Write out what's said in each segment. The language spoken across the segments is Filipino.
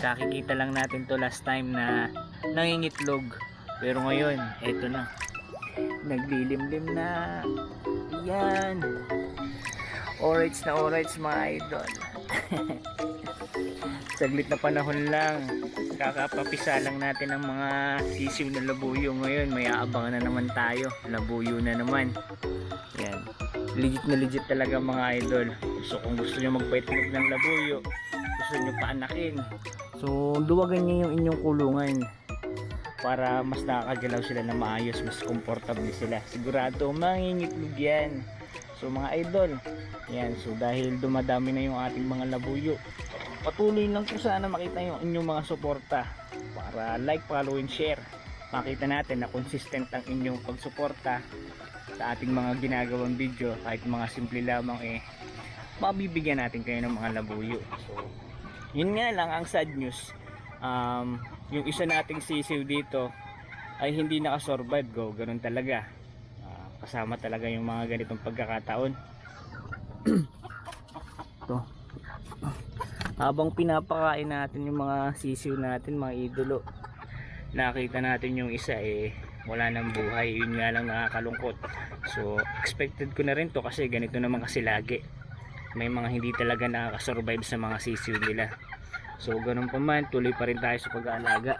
Kakikita lang natin to last time na nangingitlog. Pero ngayon, eto na. Naglilimlim na. Yan. Orange na orange mga idol. Saglit na panahon lang. Kakapapisa lang natin ang mga sisiw na labuyo ngayon. May aabangan na naman tayo. Labuyo na naman. Yan. Legit na legit talaga mga idol. So kung gusto nyo magpaitlog ng labuyo, gusto nyo paanakin. So duwagan nyo yung inyong kulungan para mas nakakagalaw sila na maayos, mas comfortable sila. Sigurado mangingitlog yan. So mga idol, yan. So dahil dumadami na yung ating mga labuyo, patuloy lang po sana makita yung inyong mga suporta para like, follow, and share. Makita natin na consistent ang inyong pagsuporta sa ating mga ginagawang video kahit mga simple lamang eh mabibigyan natin kayo ng mga labuyo. So, yun nga lang ang sad news. Um, yung isa nating sisiw dito ay hindi nakasurvive go. Ganun talaga. Ah, kasama talaga yung mga ganitong pagkakataon. to habang pinapakain natin yung mga sisiw natin mga idolo nakita natin yung isa eh wala nang buhay yun nga lang nakakalungkot so expected ko na rin to kasi ganito naman kasi lagi may mga hindi talaga nakakasurvive sa mga sisiw nila. So ganun pa man tuloy pa rin tayo sa pag-aalaga.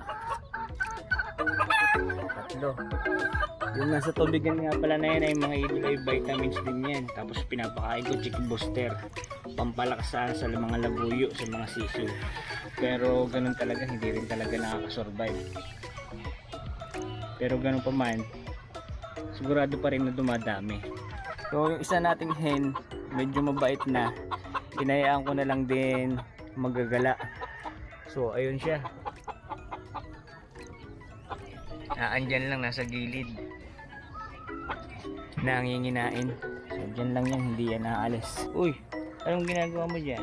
Tatlo. Yung nasa tubigan nga pala na yan ay mga idol ay vitamins din yan. Tapos pinapakain ko chicken booster pampalakasan sa mga labuyo sa mga sisiw. Pero ganun talaga hindi rin talaga nakakasurvive. Pero ganun pa man sigurado pa rin na dumadami. So yung isa nating hen medyo mabait na. Inayaan ko na lang din magagala. So ayun siya. Ah, andyan lang nasa gilid. Nanginginain. So dyan lang yan hindi yan naalis uy anong ginagawa mo dyan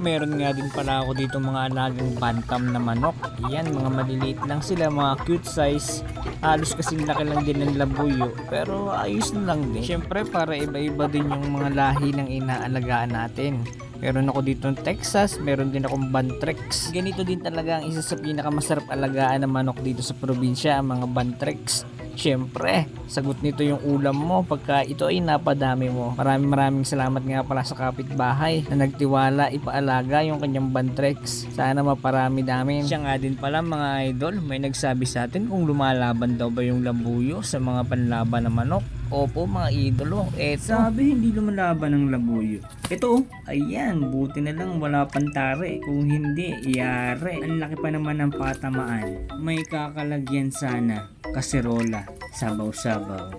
Meron nga din pala ako dito mga alagang bantam na manok. Yan, mga maliliit lang sila, mga cute size. Halos kasing laki lang din ng labuyo. Pero ayos lang din. Siyempre, para iba-iba din yung mga lahi ng inaalagaan natin. Meron ako dito ng Texas, meron din akong Bantrex. Ganito din talaga ang isa sa pinakamasarap alagaan na manok dito sa probinsya, ang mga Bantrex. Siyempre, sagot nito yung ulam mo pagka ito ay napadami mo. Maraming maraming salamat nga pala sa kapitbahay na nagtiwala ipaalaga yung kanyang bantrex. Sana maparami namin. Siya nga din pala mga idol, may nagsabi sa atin kung lumalaban daw ba yung labuyo sa mga panlaban na manok. Opo mga idolo, eto. Sabi hindi lumalaban ng labuyo. Ito oh, ayan, buti na lang wala pantare. Kung hindi, yare. Ang laki pa naman ng patamaan. May kakalagyan sana, kaserola, sabaw-sabaw.